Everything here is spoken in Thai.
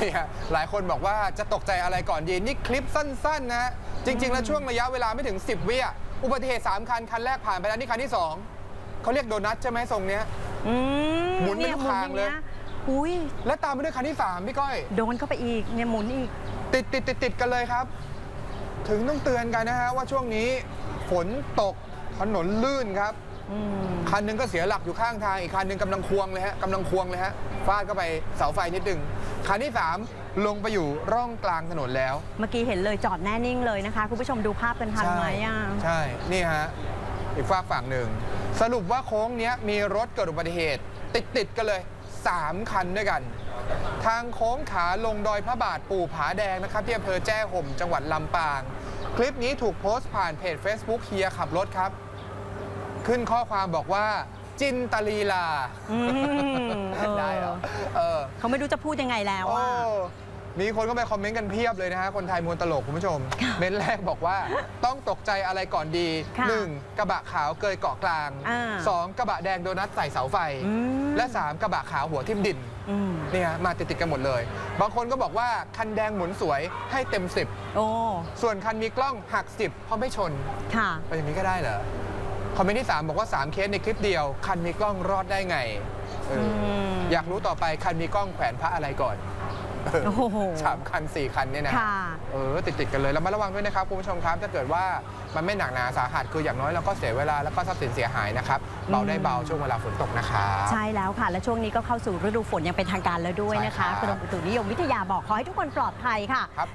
นี่ฮะหลายคนบอกว่าจะตกใจอะไรก่อนดีนี่คลิปสั้นๆนะฮะจริง ๆ แล้วช่วงระยะเวลาไม่ถึง 10 วิอะอุบัติเหตุ 3 คัน คันแรกผ่านไปแล้วนี่คันที่ 2เขาเรียกโดนัทใช่ไหมทรงเนี้ย อืมหมุนไปเยทุกทางเลยหมุนอางอุ้ยและตามไปด้วยคันที่ 3 พี่ก้อย โดนเข้าไปอีกเนี่ยหมุนอีก ติดติดติดติดกันเลยครับ ถึงต้องเตือนกันนะฮะว่าช่วงนี้ฝนตกถนนลื่นครับ อืม คันหนึงก็เสียหลักอยู่ข้างทางอีกคันหนึงกำลังควงเลยฮะกำลังควงเลยฮะฟาดเข้าไปเสาไฟนิดหนึง คันที่ 3 ลงไปอยู่ร่องกลางถนนแล้ว เมื่อกี้เห็นเลยจอดแน่นิ่งเลยนะคะ คุณผู้ชมดูภาพกันทันไหมอะใช่ นี่ฮะ อีกฝากฝั่งหนึ่ง สรุปว่าโค้งเนี้ยมีรถเกิดอุบัติเหตุ ติดติดๆกันเลย 3 คันด้วยกัน ทางโค้งขาลงดอยพระบาทปู่ผาแดงนะครับ ที่อำเภอแจ้ห่มจังหวัดลำปาง คลิปนี้ถูกโพสต์ผ่านเพจ Facebook เฮียขับรถครับ ขึ้นข้อความบอกว่าจินตลีลา เออเขาไม่รู้จะพูดยังไงแล้วโอ้อะมีคนก็ไปคอมเมนต์กันเพียบเลยนะฮะ คนไทยมวลตลกคุณผู้ชม เม้นแรกบอกว่าต้องตกใจอะไรก่อนดี ค่ะ 1. กระบะขาวเกยเกาะกลาง อ่า 2. กระบะแดงโดนัทใส่เสาไฟอืมและ 3. กระบะขาวหัวทิ่มดินอืมเนี่ยมาติดๆกันหมดเลย บางคนก็บอกว่าคันแดงหมุนสวยให้เต็ม โอ้10 ส่วนคันมีกล้องหัก 10 เพราะไม่ชนค่ะ ไปอย่างนี้ก็ได้เหรอคอมเมนต์ที่ 3 บอกว่า 3 เคสในคลิปเดียว คันมีกล้องรอดได้ไง เอออม อยากรู้ต่อไปคันมีกล้องแขวนพระอะไรก่อนเออโอ้โห สามคันสี่คันเนี่ยนะ ค่ะ เออติดติดๆกันเลยแล้วมาระวังด้วยนะครับคุณผู้ชมครับถ้าเกิดว่ามันไม่หนักหนาสาหัสคืออย่างน้อยเราก็เสียเวลาแล้วก็ทรัพย์สินเสียหายนะครับเบาได้เบาช่วงเวลาฝนตกนะครับ ใช่แล้วค่ะ และช่วงนี้ก็เข้าสู่ฤดูฝนอย่างเป็นทางการแล้วด้วยนะใช่ครัคะบกรมอุตุนิยมวิทยาบอกขอให้ทุกคนปลอดภัยค่ะ ครับ